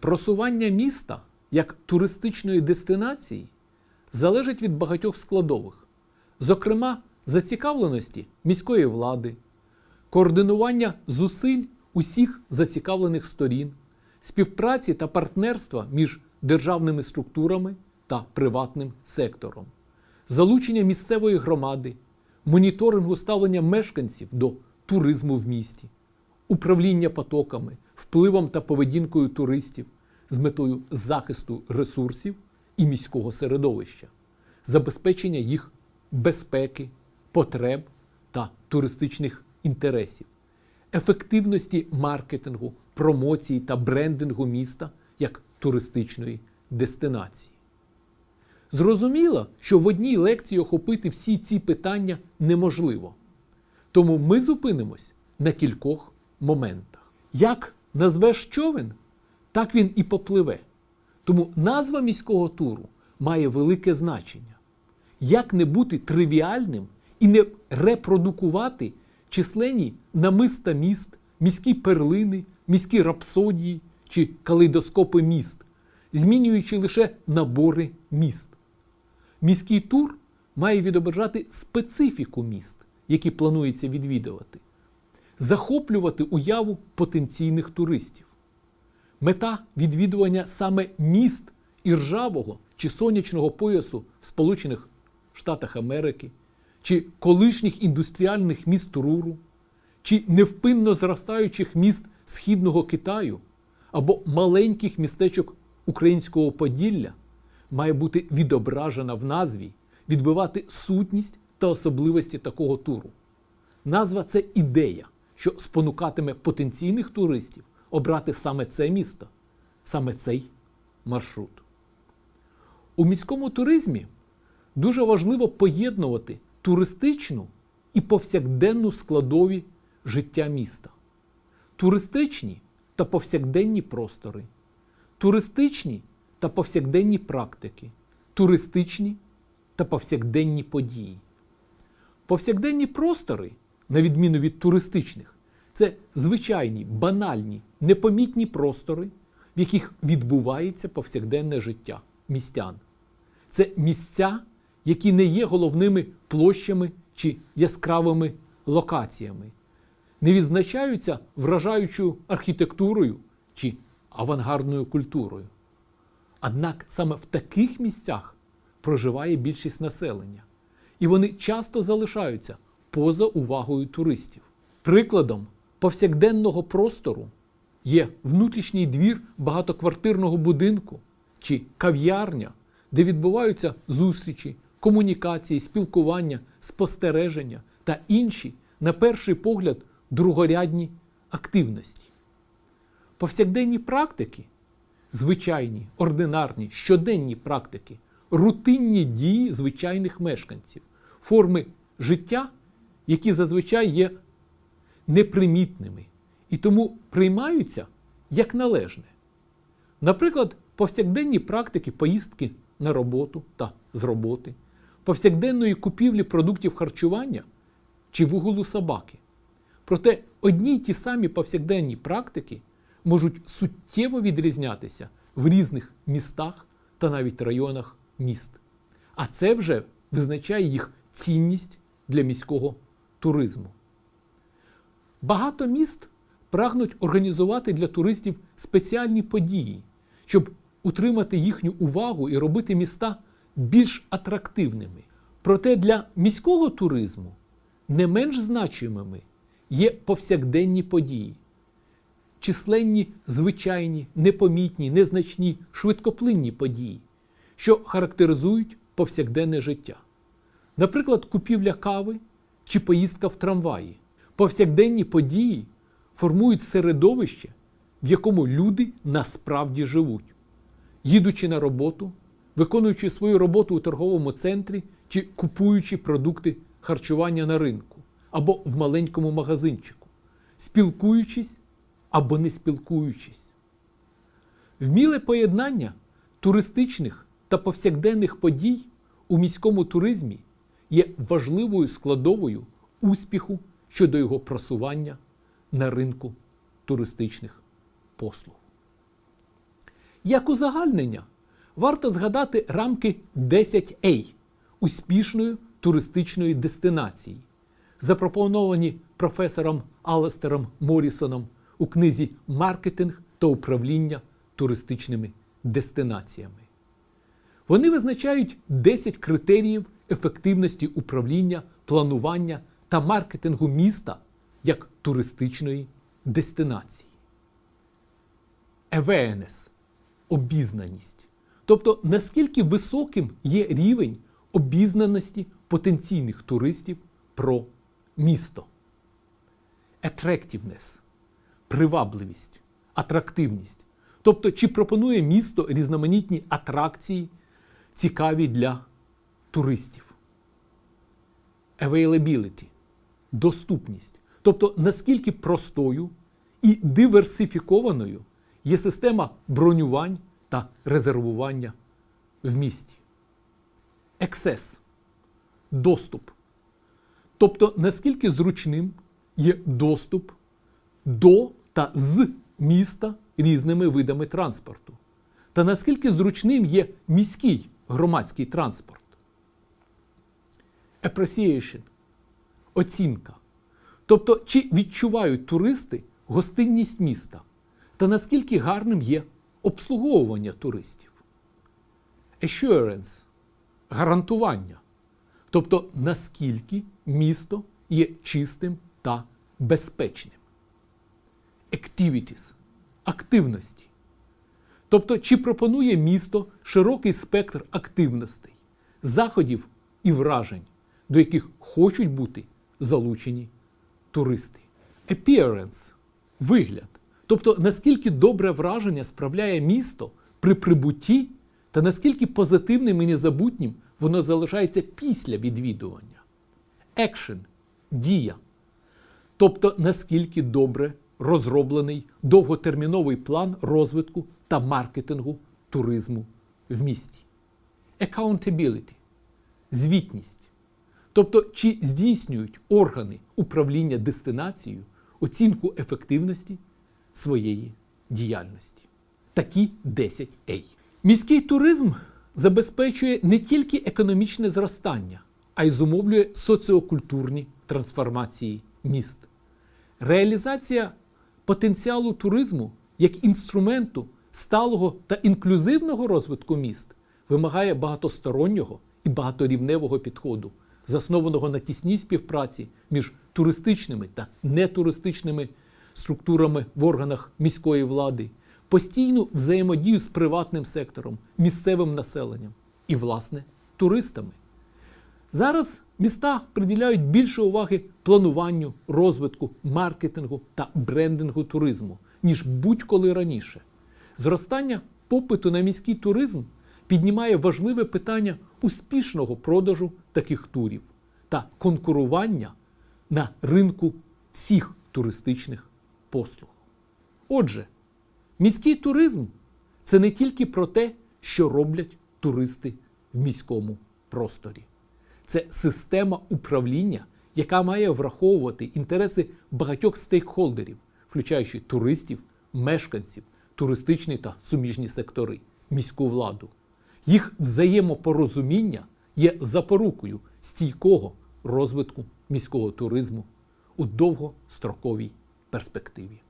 Просування міста як туристичної дестинації залежить від багатьох складових, зокрема, зацікавленості міської влади, координування зусиль усіх зацікавлених сторін, співпраці та партнерства між державними структурами та приватним сектором, залучення місцевої громади, моніторингу ставлення мешканців до туризму в місті, управління потоками, впливом та поведінкою туристів з метою захисту ресурсів і міського середовища, забезпечення їх безпеки, потреб та туристичних інтересів, ефективності маркетингу, промоції та брендингу міста як туристичної дестинації. Зрозуміло, що в одній лекції охопити всі ці питання неможливо. Тому ми зупинимось на кількох моментах. Як назвеш човен, так він і попливе. Тому назва міського туру має велике значення. Як не бути тривіальним і не репродукувати численні намиста міст, міські перлини, міські рапсодії чи калейдоскопи міст, змінюючи лише набори міст. Міський тур має відображати специфіку міст, які планується відвідувати, захоплювати уяву потенційних туристів. Мета відвідування саме міст іржавого чи сонячного поясу в Сполучених Штатах Америки, чи колишніх індустріальних міст Руру, чи невпинно зростаючих міст Східного Китаю або маленьких містечок Українського Поділля має бути відображена в назві, відбивати сутність та особливості такого туру. Назва це ідея, що спонукатиме потенційних туристів обрати саме це місто, саме цей маршрут. У міському туризмі дуже важливо поєднувати туристичну і повсякденну складові життя міста, туристичні та повсякденні простори, туристичні та повсякденні практики, туристичні та повсякденні події. Повсякденні простори, на відміну від туристичних, це звичайні, банальні, непомітні простори, в яких відбувається повсякденне життя містян. Це місця, які не є головними площами чи яскравими локаціями, не відзначаються вражаючою архітектурою чи авангардною культурою. Однак саме в таких місцях проживає більшість населення, і вони часто залишаються поза увагою туристів. Прикладом повсякденного простору є внутрішній двір багатоквартирного будинку чи кав'ярня, де відбуваються зустрічі, комунікації, спілкування, спостереження та інші, на перший погляд, другорядні активності. Повсякденні практики, звичайні, ординарні, щоденні практики, рутинні дії звичайних мешканців, форми життя, які зазвичай є непримітними і тому приймаються як належне. Наприклад, повсякденні практики поїздки на роботу та з роботи, повсякденної купівлі продуктів харчування чи вуголу собаки. Проте одні й ті самі повсякденні практики можуть суттєво відрізнятися в різних містах та навіть районах міст. А це вже визначає їх цінність для міського туризму. Багато міст прагнуть організувати для туристів спеціальні події, щоб утримати їхню увагу і робити міста більш атрактивними. Проте для міського туризму не менш значимими є повсякденні події, численні звичайні, непомітні, незначні, швидкоплинні події, що характеризують повсякденне життя. Наприклад, купівля кави чи поїздка в трамваї. Повсякденні події формують середовище, в якому люди насправді живуть, їдучи на роботу, виконуючи свою роботу у торговому центрі чи купуючи продукти харчування на ринку або в маленькому магазинчику, спілкуючись або не спілкуючись. Вміле поєднання туристичних та повсякденних подій у міському туризмі є важливою складовою успіху щодо його просування на ринку туристичних послуг. Як узагальнення варто згадати рамки 10A успішної туристичної дестинації, запропоновані професором Алестером Морісоном у книзі Маркетинг та управління туристичними дестинаціями. Вони визначають 10 критеріїв ефективності управління, планування та маркетингу міста як туристичної дестинації. Awareness – обізнаність. Тобто, наскільки високим є рівень обізнаності потенційних туристів про місто. Attractiveness – привабливість, атрактивність. Тобто, чи пропонує місто різноманітні атракції, цікаві для туристів. Availability – доступність. Тобто, наскільки простою і диверсифікованою є система бронювань та резервування в місті. Access – доступ. Тобто, наскільки зручним є доступ до та з міста різними видами транспорту, та наскільки зручним є міський громадський транспорт. Appreciation – оцінка. Тобто, чи відчувають туристи гостинність міста, та наскільки гарним є обслуговування туристів. Assurance – гарантування. Тобто, наскільки місто є чистим та безпечним. Activities – активності. Тобто, чи пропонує місто широкий спектр активностей, заходів і вражень, до яких хочуть бути залучені туристи. Appearance – вигляд. Тобто, наскільки добре враження справляє місто при прибутті, та наскільки позитивним і незабутнім воно залишається після відвідування. Action – дія. Тобто, наскільки добре розроблений довготерміновий план розвитку та маркетингу туризму в місті. Accountability – звітність. Тобто, чи здійснюють органи управління дестинацією оцінку ефективності своєї діяльності. Такі 10A. Міський туризм забезпечує не тільки економічне зростання, а й зумовлює соціокультурні трансформації міст. Реалізація потенціалу туризму як інструменту сталого та інклюзивного розвитку міст вимагає багатостороннього і багаторівневого підходу, заснованого на тісній співпраці між туристичними та нетуристичними структурами в органах міської влади, постійну взаємодію з приватним сектором, місцевим населенням і, власне, туристами. Зараз міста приділяють більше уваги плануванню, розвитку, маркетингу та брендингу туризму, ніж будь-коли раніше. Зростання попиту на міський туризм піднімає важливе питання успішного продажу таких турів та конкурування на ринку всіх туристичних послуг. Отже, міський туризм це не тільки про те, що роблять туристи в міському просторі. Це система управління, яка має враховувати інтереси багатьох стейкхолдерів, включаючи туристів, мешканців, туристичні та суміжні сектори, міську владу. Їх взаємопорозуміння є запорукою стійкого розвитку міського туризму у довгостроковій перспективі.